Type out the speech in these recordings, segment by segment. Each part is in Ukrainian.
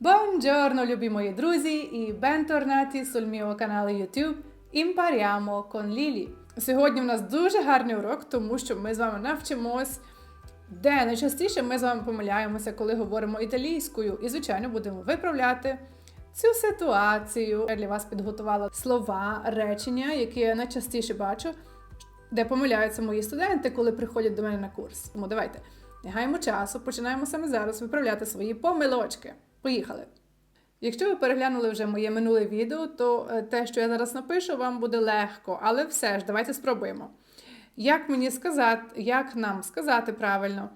Buongiorno, любі мої друзі, і bentornati sul mio canale YouTube Impariamo con Lili. Сьогодні в нас дуже гарний урок, тому що ми з вами навчимось, де найчастіше ми з вами помиляємося, коли говоримо італійською, і, звичайно, будемо виправляти цю ситуацію. Я для вас підготувала слова, речення, які я найчастіше бачу, де помиляються мої студенти, коли приходять до мене на курс. Тому давайте не гаємо часу, починаємо саме зараз виправляти свої помилочки. Поїхали! Якщо ви переглянули вже моє минуле відео, то е, те, що я зараз напишу, вам буде легко, але все ж, давайте спробуємо. Як мені сказати, як нам сказати правильно?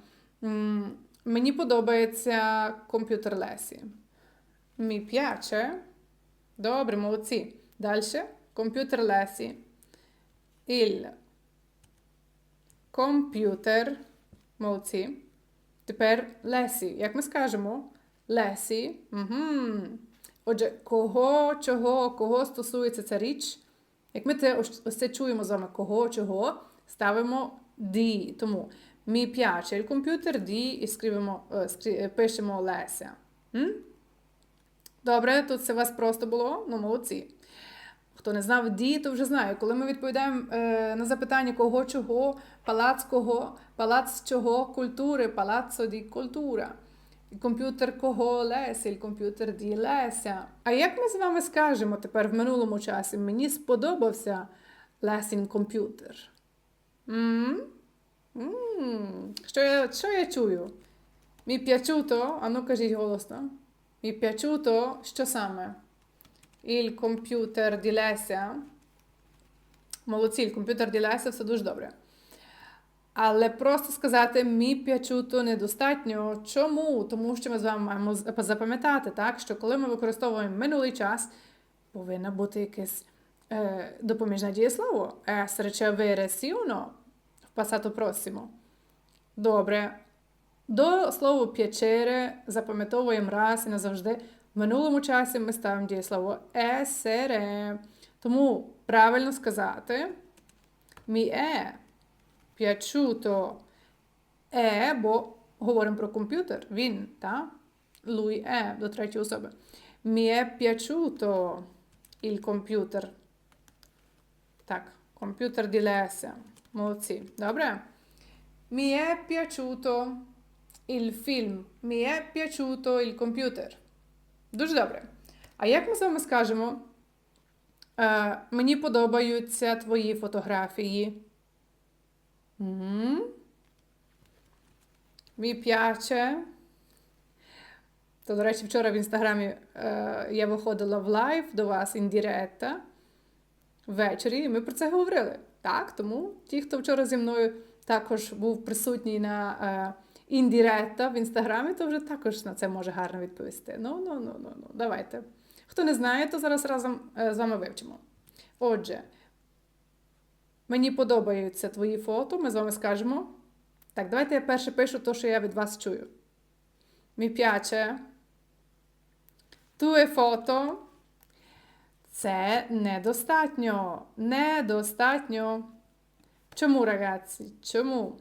Мені подобається комп'ютер Лесі. Mi piace. Добре, молодці. Далі. Комп'ютер Лесі. Il комп'ютер. Молодці. Тепер Лесі. Як ми скажемо? Лесі. Угу. Отже, кого, чого, кого стосується ця річ? Як ми це ось це чуємо з вами, кого, чого, ставимо ді. Тому piace il computer ді і скривимо, е, скрі- е, пишемо Леся. М? Добре, тут це у вас просто було? Ну, молодці. Хто не знав ді, то вже знає. Коли ми відповідаємо е, на запитання кого, чого, палац кого, палац чого, культури, палаццо ді культура. Комп'ютер кого Леся, і комп'ютер ді Леся. А як ми з вами скажемо тепер в минулому часі? Мені сподобався Лесін комп'ютер. Що я, що я чую? Мі piaciuto, а ну кажіть голосно. Мі piaciuto, що саме? Il computer di Леся. Молодці, комп'ютер di Леся, все дуже добре. Але просто сказати мі п'ячуто недостатньо. Чому? Тому що ми з вами маємо запам'ятати, так, що коли ми використовуємо минулий час, повинна бути якесь е, допоміжне дієслово. O no в passato prossimo. Добре. До слова piacere запам'ятовуємо раз і назавжди. В минулому часі ми ставимо дієслово essere. Тому правильно сказати mi è piaciuto è, бо говоримо про комп'ютер, він, та? Lui è, до третьої особи. Mi è piaciuto il computer. Так, комп'ютер di Леся. Молодці. Добре? Mi è piaciuto il film. Mi è piaciuto il computer. Дуже добре. А як ми з вами скажемо? Е, мені подобаються твої фотографії. Мгм. Mi piace. То, до речі, вчора в інстаграмі е, я виходила в лайв до вас індіректа ввечері, і ми про це говорили. Так, тому ті, хто вчора зі мною також був присутній на е, індіректа в інстаграмі, то вже також на це може гарно відповісти. Ну, ну, ну, ну, ну, давайте. Хто не знає, то зараз разом е, з вами вивчимо. Отже, Мені подобаються твої фото, ми з вами скажемо. Так, давайте я перше пишу те, що я від вас чую. Mi piace. Tue foto. Це недостатньо. Недостатньо. Чому, ragazzi? Чому?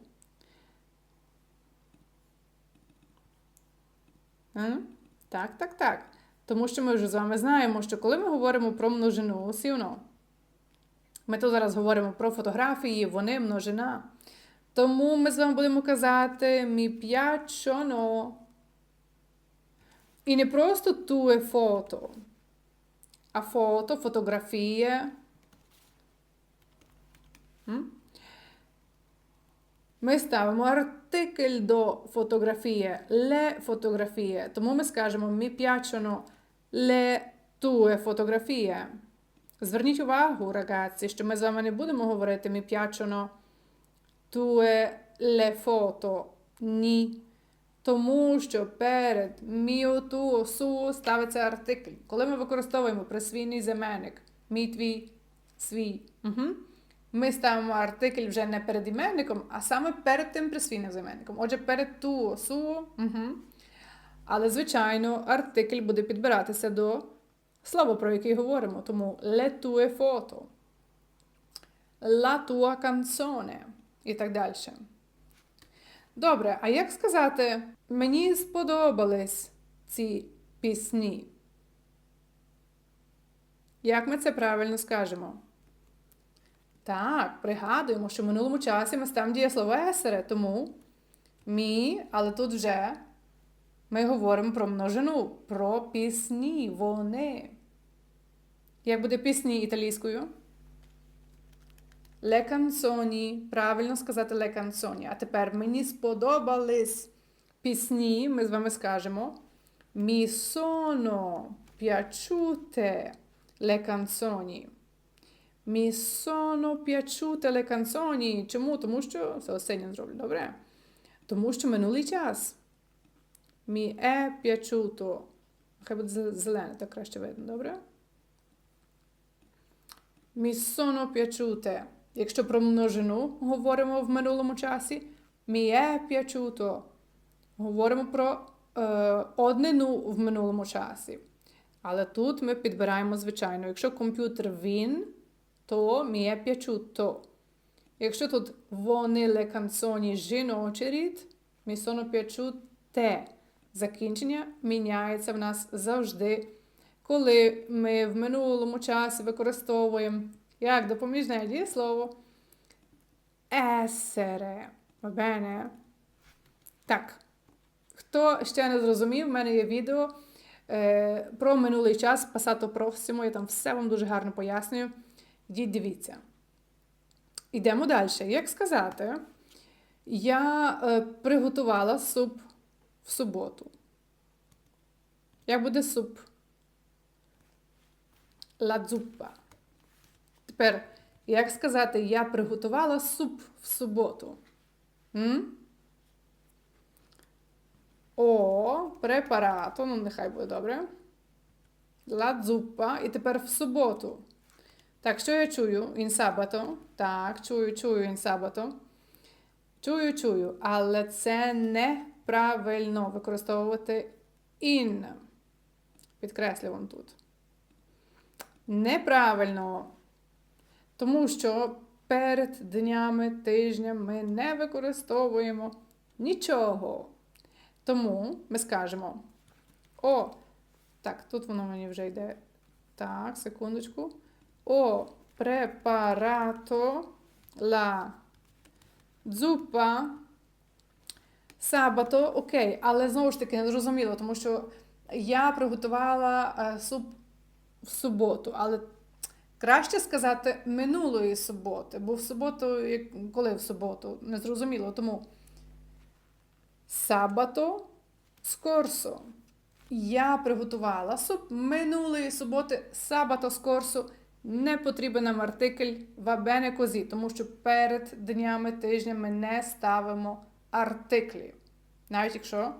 Так, так, так. Тому що ми вже з вами знаємо, що коли ми говоримо про множину, сівно. Ми тут зараз говоримо про фотографії, вони множина. Тому ми з вами будемо казати mi piacciono. І не просто tue фото, а фото, фотографії. Ми ставимо артикль до фотографії, le фотографії. Тому ми скажемо mi piacciono le tue fotografie. Зверніть увагу, ragazzi, що ми з вами не будемо говорити mi piacciono tue le foto. Ні. Тому що перед mio, tuo, suo ставиться артикль. Коли ми використовуємо присвійний заменник, мій твій, свій, угу. ми ставимо артикль вже не перед іменником, а саме перед тим присвійним заменником. Отже, перед tuo, suo, угу. Але, звичайно, артикль буде підбиратися до слова, про який говоримо. Тому le tue foto, la tua canzone і так далі. Добре, а як сказати, мені сподобались ці пісні. Як ми це правильно скажемо? Так, пригадуємо, що в минулому часі ми ставимо дієслово есере, тому мі, але тут вже ми говоримо про множину, про пісні, вони. Як буде пісні італійською? Le canzoni. Правильно сказати le canzoni. А тепер мені сподобались пісні. Ми з вами скажемо. Mi sono piaciute le canzoni. Mi sono piaciute le canzoni. Чому? Тому що це останнє зроблю, добре? Тому що минулий час. Mi è piaciuto. Хай буде зе- зелене, так краще видно, добре? Mi sono piaciute. Якщо про множину говоримо в минулому часі, mi è piaciuto. Говоримо про е, однину в минулому часі. Але тут ми підбираємо звичайно. Якщо комп'ютер він, то mi è piaciuto. Якщо тут вони le canzoni жіночий рід, mi sono piaciute. Закінчення міняється в нас завжди, коли ми в минулому часі використовуємо як допоміжне дієслово. Va bene? Так. Хто ще не зрозумів, в мене є відео е, про минулий час Passato Prossimo, я там все вам дуже гарно пояснюю. Йдіть дивіться. Йдемо далі. Як сказати, я е, приготувала суп в суботу. Як буде суп? La zuppa. Тепер, як сказати, я приготувала суп в суботу? М? О, препарато, ну нехай буде добре. La zuppa. І тепер в суботу. Так, що я чую? In sabato. Так, чую, чую in sabato. Чую, чую, але це неправильно використовувати in. Підкреслю вам тут. Неправильно. Тому що перед днями, тижнем ми не використовуємо нічого. Тому ми скажемо: О, так, тут воно мені вже йде. Так, секундочку. О, препарато la zuppa sabato, окей, але знову ж таки не зрозуміло, тому що я приготувала е, суп в суботу, але краще сказати минулої суботи, бо в суботу, коли в суботу, не зрозуміло, тому sabato scorso. Я приготувала суп минулої суботи, sabato scorso. Не потрібен нам артикль bene così, тому що перед днями тижня ми не ставимо артиклі. Навіть якщо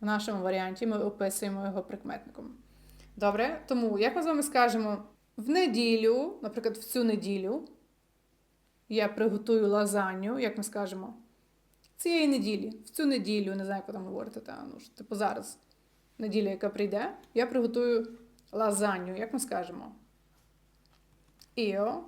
в нашому варіанті ми описуємо його прикметником. Добре? Тому, як ми з вами скажемо, в неділю, наприклад, в цю неділю я приготую лазанью, як ми скажемо, цієї неділі, в цю неділю, не знаю, як ви там говорите, та, ну, типу зараз, неділя, яка прийде, я приготую лазанью, як ми скажемо. Io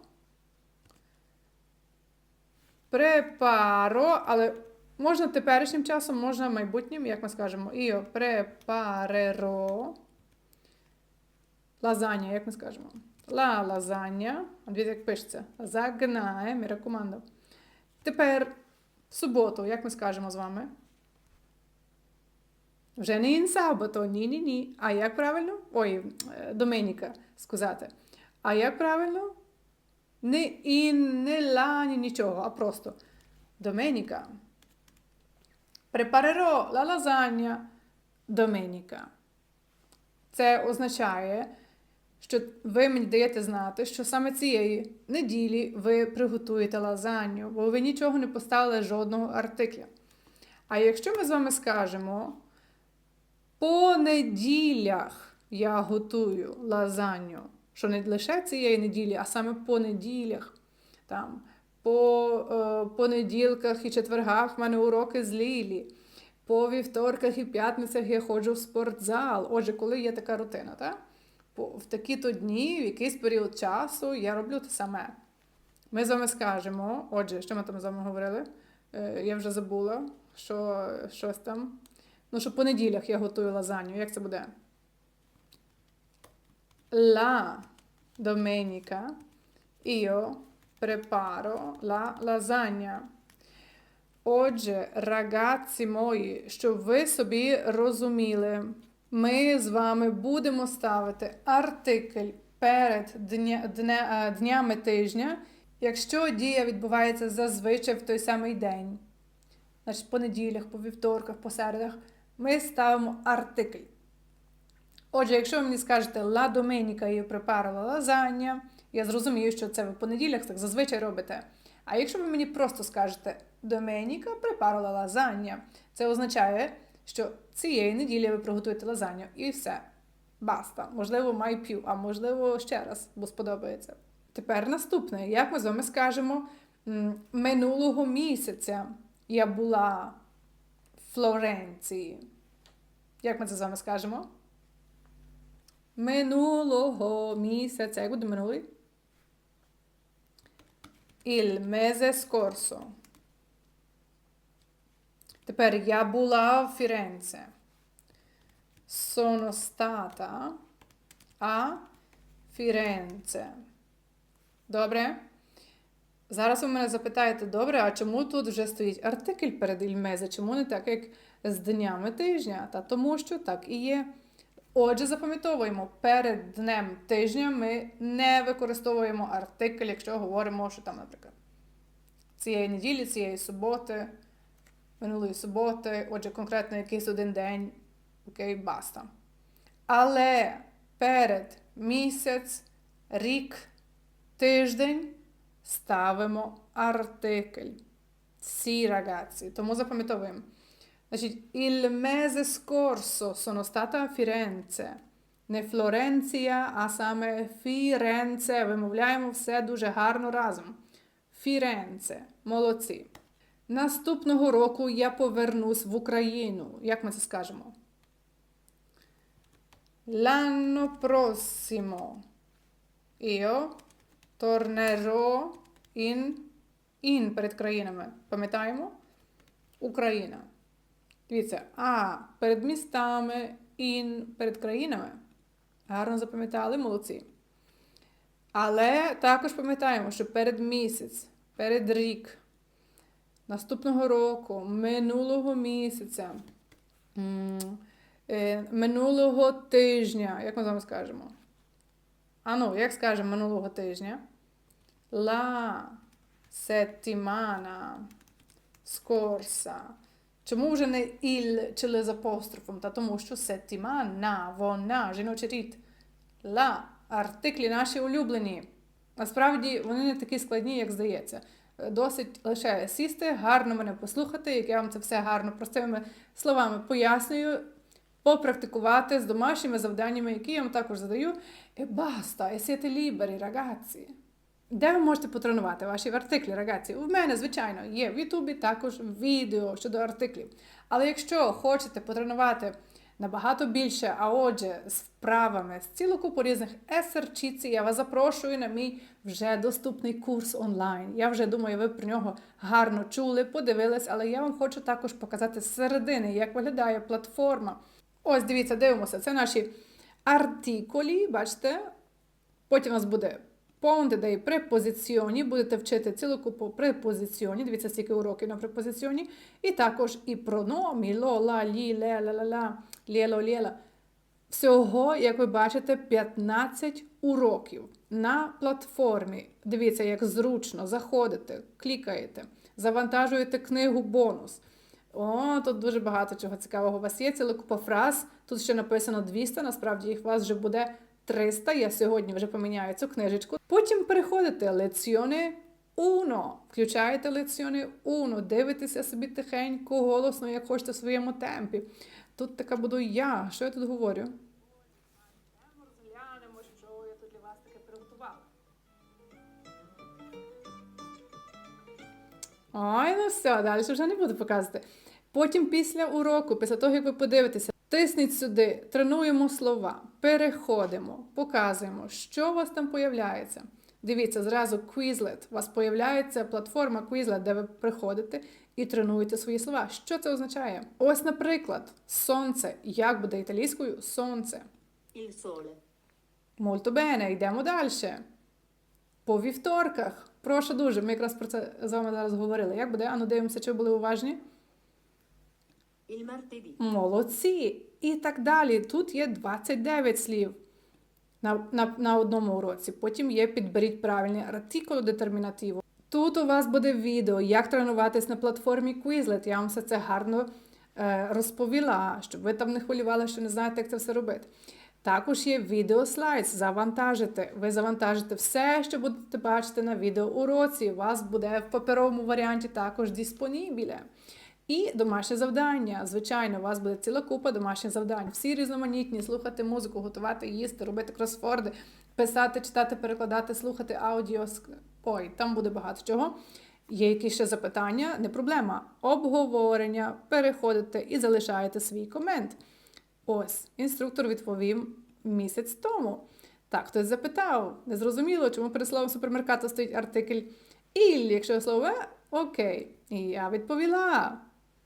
preparo, але можна теперішнім часом, можна майбутнім, як ми скажемо, io preparerò лазанья, як ми скажемо? La lasagna. Дивіться, як пишеться. Lasagna, mi. Тепер в суботу, як ми скажемо з вами? Вже не in sabato, ні-ні-ні. А як правильно? Ой, е, доменіка сказати. А як правильно? Не in, не la, ні нічого, а просто доменіка. Preparerò la lasagna domenica. Це означає, що ви мені даєте знати, що саме цієї неділі ви приготуєте лазанью, бо ви нічого не поставили жодного артикля. А якщо ми з вами скажемо, по неділях я готую лазанью, що не лише цієї неділі, а саме по неділях, там, по е, понеділках і четвергах в мене уроки з Лілі. По вівторках і п'ятницях я ходжу в спортзал. Отже, коли є така рутина, так? В такі-то дні, в якийсь період часу я роблю те саме. Ми з вами скажемо, отже, що ми там з вами говорили? Е, я вже забула, що щось там. Ну, що по неділях я готую лазанью. Як це буде? La domenica io preparo la lasagna. Отже, рагazzi мої, щоб ви собі розуміли, ми з вами будемо ставити артикль перед дня, дня, е, днями тижня, якщо дія відбувається зазвичай в той самий день. Значить, по неділях, по вівторках, по середах, ми ставимо артикль. Отже, якщо ви мені скажете domenica io preparo la lasagna, я зрозумію, що це ви по неділях так зазвичай робите. А якщо ви мені просто скажете preparo la lasagna, це означає, що цієї неділі ви приготуєте лазанью і все. Баста. Можливо, май п'ю, а можливо, ще раз, бо сподобається. Тепер наступне. Як ми з вами скажемо, минулого місяця я була в Флоренції. Як ми це з вами скажемо? Минулого місяця. Як буде минулий? Il mese scorso. Тепер я була в Фіренце. Sono stata a Firenze. Добре? Зараз ви мене запитаєте, добре, а чому тут вже стоїть артикль перед ільмезе? Чому не так, як з днями тижня? Та тому що так і є. Отже, запам'ятовуємо, перед днем тижня ми не використовуємо артикль, якщо говоримо, що там, наприклад, цієї неділі, цієї суботи, минулої суботи, отже, конкретно якийсь один день, окей, баста. Але перед місяць, рік, тиждень ставимо артикль. Сі, ragazzi. Тому запам'ятовуємо. Значить, il mese scorso sono stata a Firenze. Не Флоренція, а саме Фіренце. Вимовляємо все дуже гарно разом. Фіренце. Молодці. Наступного року я повернусь в Україну. Як ми це скажемо? L'anno prossimo io tornerò in, in перед країнами. Пам'ятаємо? Україна. Дивіться, а перед містами, ін перед країнами. Гарно запам'ятали, молодці. Але також пам'ятаємо, що перед місяць, перед рік, наступного року, минулого місяця, е, минулого тижня, як ми з вами скажемо? А ну, як скажемо минулого тижня? La settimana scorsa. Чому вже не il чи le з апострофом? Та тому що settimana, вона, жіночий рід. La. Артиклі наші улюблені. Насправді вони не такі складні, як здається. Досить лише сісти, гарно мене послухати, як я вам це все гарно простими словами пояснюю, попрактикувати з домашніми завданнями, які я вам також задаю. І баста, e siete liberi. Де ви можете потренувати ваші артиклі, рагації? У мене, звичайно, є в Ютубі також відео щодо артиклів. Але якщо хочете потренувати набагато більше, а отже, з вправами, з цілу купу різних есерчиці, я вас запрошую на мій вже доступний курс онлайн. Я вже думаю, ви про нього гарно чули, подивились, але я вам хочу також показати з середини, як виглядає платформа. Ось, дивіться, дивимося. Це наші артикулі, бачите? Потім у нас буде Понте дei препозиціоні, будете вчити цілу купу препозиціоні, дивіться, стільки уроків на препозиціоні, і також і прономі, ло, ла, лі, ле, ла, ла, ла, лєло, лєла. Всього, як ви бачите, 15 уроків на платформі. Дивіться, як зручно заходите, клікаєте, завантажуєте книгу бонус. О, тут дуже багато чого цікавого у вас є. Ціла купа фраз. Тут ще написано 200, насправді їх у вас вже буде 300. Я сьогодні вже поміняю цю книжечку. Потім переходите леціони 1. Включаєте леціони 1, дивитеся собі тихенько, голосно, як хочете в своєму темпі. Тут така буду я. Що я тут говорю? Розглянемо, що я тут для вас таке приготувала. Ой, ну все, далі вже не буду показувати. Потім після уроку, після того, як ви подивитеся, тисніть сюди, тренуємо слова, переходимо, показуємо, що у вас там появляється. Дивіться, зразу Quizlet. У вас появляється платформа Quizlet, де ви приходите і тренуєте свої слова. Що це означає? Ось, наприклад, сонце. Як буде італійською сонце? Il sole. Molto bene, йдемо далі. По вівторках. Прошу дуже, ми якраз про це з вами зараз говорили. Як буде? Ану, дивимося, чи ви були уважні. Il martedì. Молодці! І так далі. Тут є 29 слів на, на, на одному уроці. Потім є підберіть правильний артикул детермінативу. Тут у вас буде відео, як тренуватись на платформі Quizlet. Я вам все це гарно е, розповіла, щоб ви там не хвилювали, що не знаєте, як це все робити. Також є відеослайдс, завантажити. Ви завантажите все, що будете бачити на відеоуроці. У вас буде в паперовому варіанті також диспонібіле. І домашнє завдання. Звичайно, у вас буде ціла купа домашніх завдань. Всі різноманітні, слухати музику, готувати, їсти, робити кросфорди, писати, читати, перекладати, слухати аудіо. Ой, там буде багато чого. Є якісь ще запитання, не проблема. Обговорення, переходите і залишаєте свій комент. Ось, інструктор відповів місяць тому. Так, хтось запитав, незрозуміло, чому перед словом супермеркато стоїть артикль «іль», якщо слово «е», окей. І я відповіла.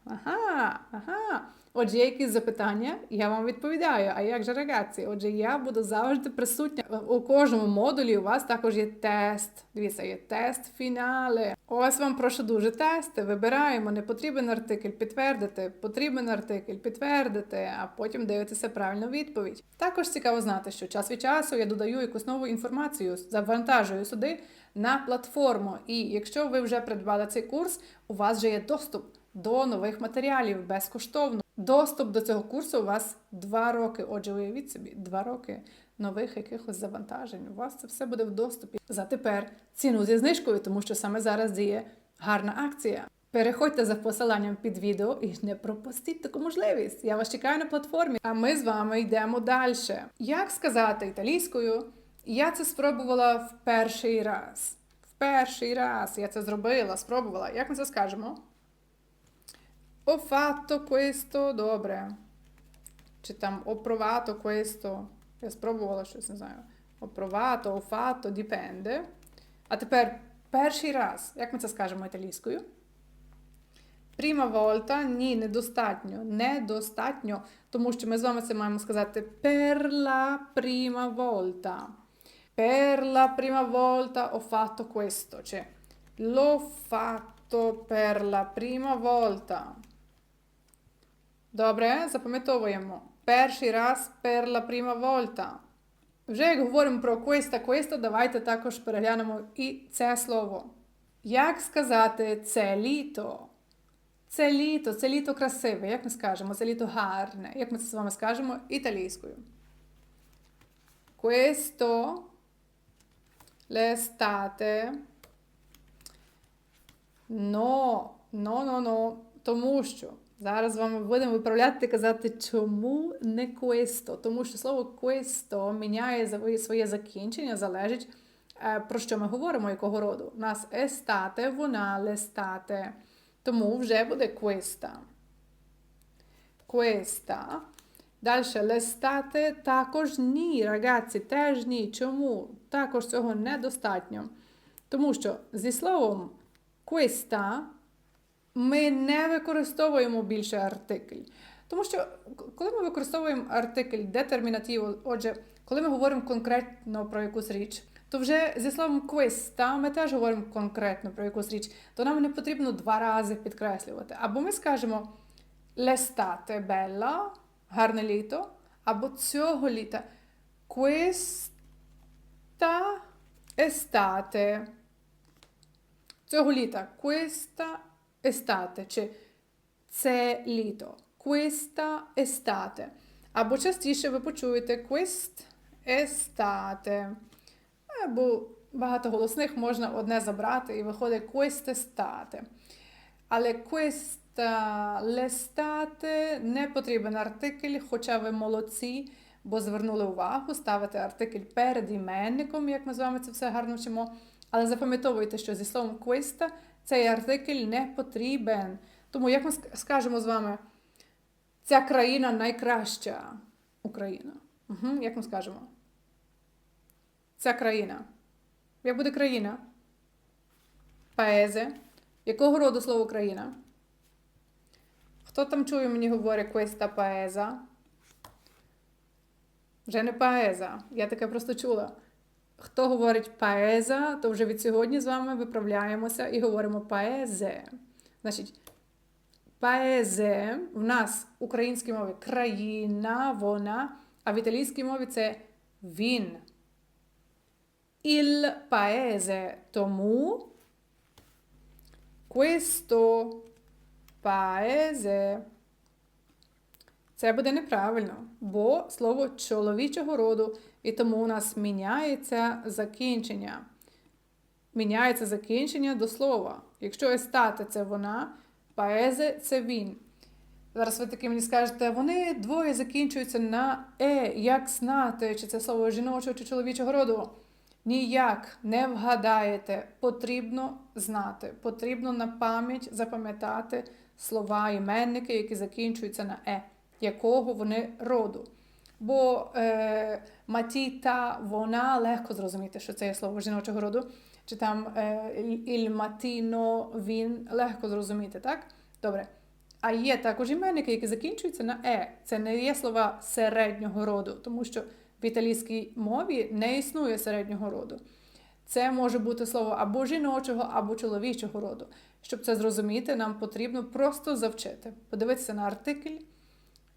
Ага, ага. Отже, є якісь запитання, я вам відповідаю. А як же реакції? Отже, я буду завжди присутня. У кожному модулі у вас також є тест. Дивіться, є тест фінале. Ось вам прошу дуже тести. Вибираємо. Не потрібен артикль, підтвердити, потрібен артикль, підтвердити, а потім дивитеся правильну відповідь. Також цікаво знати, що час від часу я додаю якусь нову інформацію, завантажую сюди на платформу. І якщо ви вже придбали цей курс, у вас вже є доступ до нових матеріалів безкоштовно. Доступ до цього курсу у вас два роки. Отже, уявіть собі, два роки нових якихось завантажень. У вас це все буде в доступі. За тепер ціну зі знижкою, тому що саме зараз діє гарна акція. Переходьте за посиланням під відео і не пропустіть таку можливість. Я вас чекаю на платформі, а ми з вами йдемо далі. Як сказати італійською? Я це спробувала в перший раз. В перший раз я це зробила, спробувала. Як ми це скажемо? Ho fatto questo добре. Чи там ho provato questo. Я спробувала щось, не знаю. Ho provato, ho fatto, dipende. А тепер перший раз. Як ми це скажемо італійською? Prima volta ні, недостатньо. Недостатньо. Тому що ми з вами це маємо сказати per la prima volta. Per la prima volta ho fatto questo. Чи l'ho fatto per la prima volta. Добре, запам'ятовуємо. Перший раз per la prima volta. Вже як говоримо про questa, questa, давайте також переглянемо і це слово. Як сказати це літо? Це літо, це літо красиве. Як ми скажемо? Це літо гарне. Як ми це з вами скажемо італійською? Questo l'estate. No, no, no, no. Тому що зараз з вами будемо виправляти і казати, чому не questo. Тому що слово questo міняє своє закінчення, залежить, е, про що ми говоримо, якого роду. У нас estate, вона, l'estate. Тому вже буде questa. Questa. Далі l'estate також ні, рагazzi, теж ні. Чому? Також цього недостатньо. Тому що зі словом questa ми не використовуємо більше артикль. Тому що коли ми використовуємо артикль детермінативу, отже, коли ми говоримо конкретно про якусь річ, то вже зі словом questa ми теж говоримо конкретно про якусь річ, то нам не потрібно два рази підкреслювати. Або ми скажемо l'estate bella, гарне літо, або цього літа questa estate. Цього літа questa estate, чи це літо. Questa estate. Або частіше ви почуєте quest estate. Або багато голосних можна одне забрати і виходить quest estate. Але questa l'estate не потрібен артикль, хоча ви молодці, бо звернули увагу, ставити артикль перед іменником, як ми з вами це все гарно вчимо. Але запам'ятовуйте, що зі словом questa цей артикль не потрібен. Тому, як ми скажемо з вами, ця країна найкраща Україна. Угу, як ми скажемо? Ця країна. Як буде країна? Паезе. Якого роду слово країна? Хто там чує, мені говорить questa paesa? Вже не паеза. Я таке просто чула. Хто говорить паеза, то вже від сьогодні з вами виправляємося і говоримо паезе. Значить, паезе в нас в українській мові країна, вона, а в італійській мові це він. Il paese. Тому questo paese. Це буде неправильно, бо слово чоловічого роду, і тому у нас міняється закінчення. Міняється закінчення до слова. Якщо естати це вона, паезе це він. Зараз ви таки мені скажете, вони двоє закінчуються на е, як знати, чи це слово жіночого чи чоловічого роду. Ніяк не вгадаєте. Потрібно знати, потрібно на пам'ять запам'ятати слова іменники, які закінчуються на е, якого вони роду. Бо е, матіта, вона легко зрозуміти, що це є слово жіночого роду. Чи там е, іль матіно, він легко зрозуміти, так? Добре. А є також іменники, які закінчуються на е. Це не є слова середнього роду, тому що в італійській мові не існує середнього роду. Це може бути слово або жіночого, або чоловічого роду. Щоб це зрозуміти, нам потрібно просто завчити, подивитися на артикль.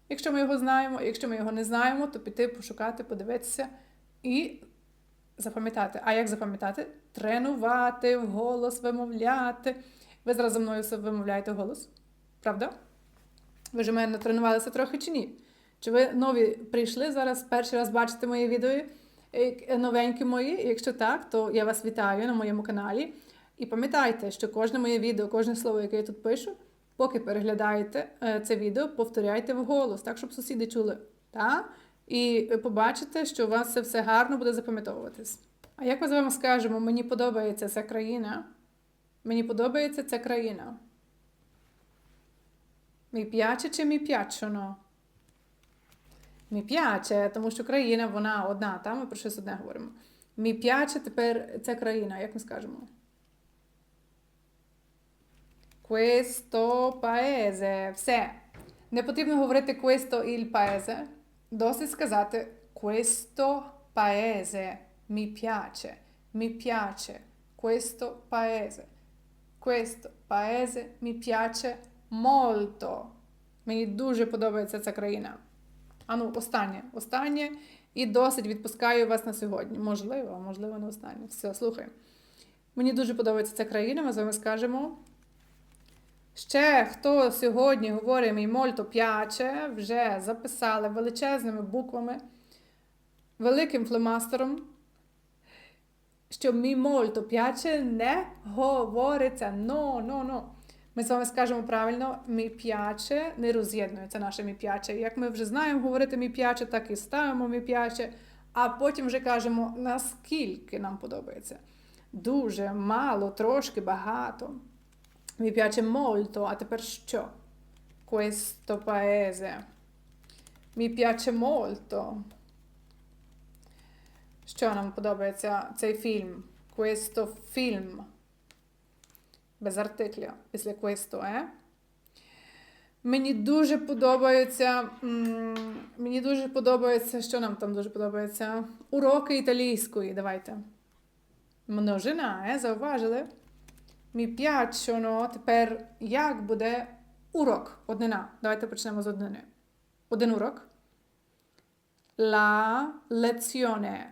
Якщо ми його знаємо, якщо ми його не знаємо, то піти пошукати, подивитися і запам'ятати. А як запам'ятати? Тренувати, вголос вимовляти. Ви зараз за мною вимовляєте голос. Правда? Ви ж у мене тренувалися трохи чи ні? Чи ви нові прийшли зараз, перший раз бачите мої відео, е, новенькі мої? Якщо так, то я вас вітаю на моєму каналі. І пам'ятайте, що кожне моє відео, кожне слово, яке я тут пишу, поки переглядаєте е, це відео, повторяйте вголос, так, щоб сусіди чули. Та? І побачите, що у вас це все гарно буде запам'ятовуватись. А як ми з вами скажемо, мені подобається ця країна? Мені подобається ця країна. Mi piace чи mi piacciono? Mi piace, тому що країна, вона одна, та? ми про щось одне говоримо. Mi piace тепер ця країна, як ми скажемо? Questo paese. Все. Не потрібно говорити questo il paese. Досить сказати questo paese. Mi piace. Mi piace. Questo paese. Questo paese mi piace molto. Мені дуже подобається ця країна. Ану, останнє. Останнє. І досить відпускаю вас на сьогодні. Можливо, можливо, не останнє. Все, слухай. Мені дуже подобається ця країна, ми з вами скажемо. Ще хто сьогодні говорить мій мольто п'яче, вже записали величезними буквами, великим фломастером, що мій мольто п'яче не говориться. Но, но, но. Ми з вами скажемо правильно, мій п'яче не роз'єднується наше мій п'яче. Як ми вже знаємо говорити мій п'яче, так і ставимо мій п'яче, а потім вже кажемо, наскільки нам подобається. Дуже мало, трошки багато. Mi piace molto, а тепер що? Questo paese. Mi piace molto. Що нам подобається цей фільм? Questo film. Без артикля. Після questo, е? Мені дуже подобається. Мені дуже подобається, що нам там дуже подобається? Уроки італійської. Давайте. Множина, е? Зауважили? Mi piacciono. Тепер як буде урок? Однина. Давайте почнемо з однини. Один урок. La lezione.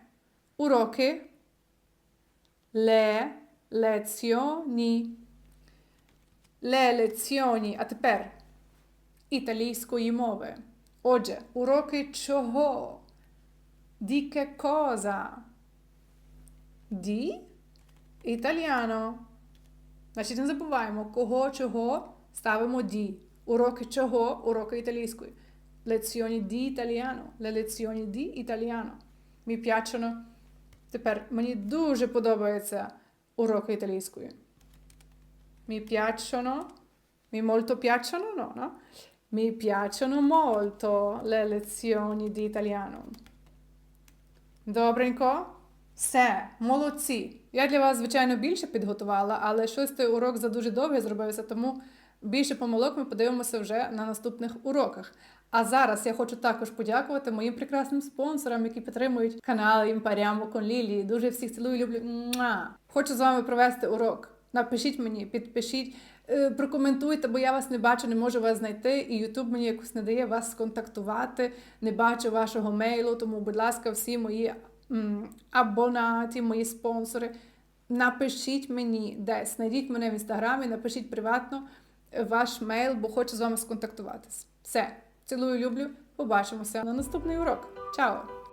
Уроки. Le lezioni. Le lezioni. А тепер італійської мови. Отже, уроки чого? Di che cosa? Di italiano. Значить, не забуваємо, кого, чого ставимо ді. Уроки чого? Уроки італійської. Lezioni di italiano. Le lezioni di italiano. Mi piacciono. Тепер мені дуже подобаються уроки італійської. Mi piacciono. Mi molto piacciono, no, no? Mi piacciono molto le lezioni di italiano. Добренько. Все, молодці. Я для вас, звичайно, більше підготувала, але щось той урок за дуже довгий зробився, тому Більше помилок ми подивимося вже на наступних уроках. А зараз я хочу також подякувати моїм прекрасним спонсорам, які підтримують канал Імпаріамо con Лілії. Дуже всіх цілую, люблю. Муа! Хочу з вами провести урок. Напишіть мені, підпишіть, е, прокоментуйте, бо я вас не бачу, не можу вас знайти, і Ютуб мені якось не дає вас сконтактувати, не бачу вашого мейлу. Тому, будь ласка, всі мої м, абонаті, мої спонсори. Напишіть мені десь, знайдіть мене в інстаграмі, напишіть приватно ваш мейл, бо хочу з вами сконтактуватись. Все, цілую, люблю. Побачимося на наступний урок. Чао!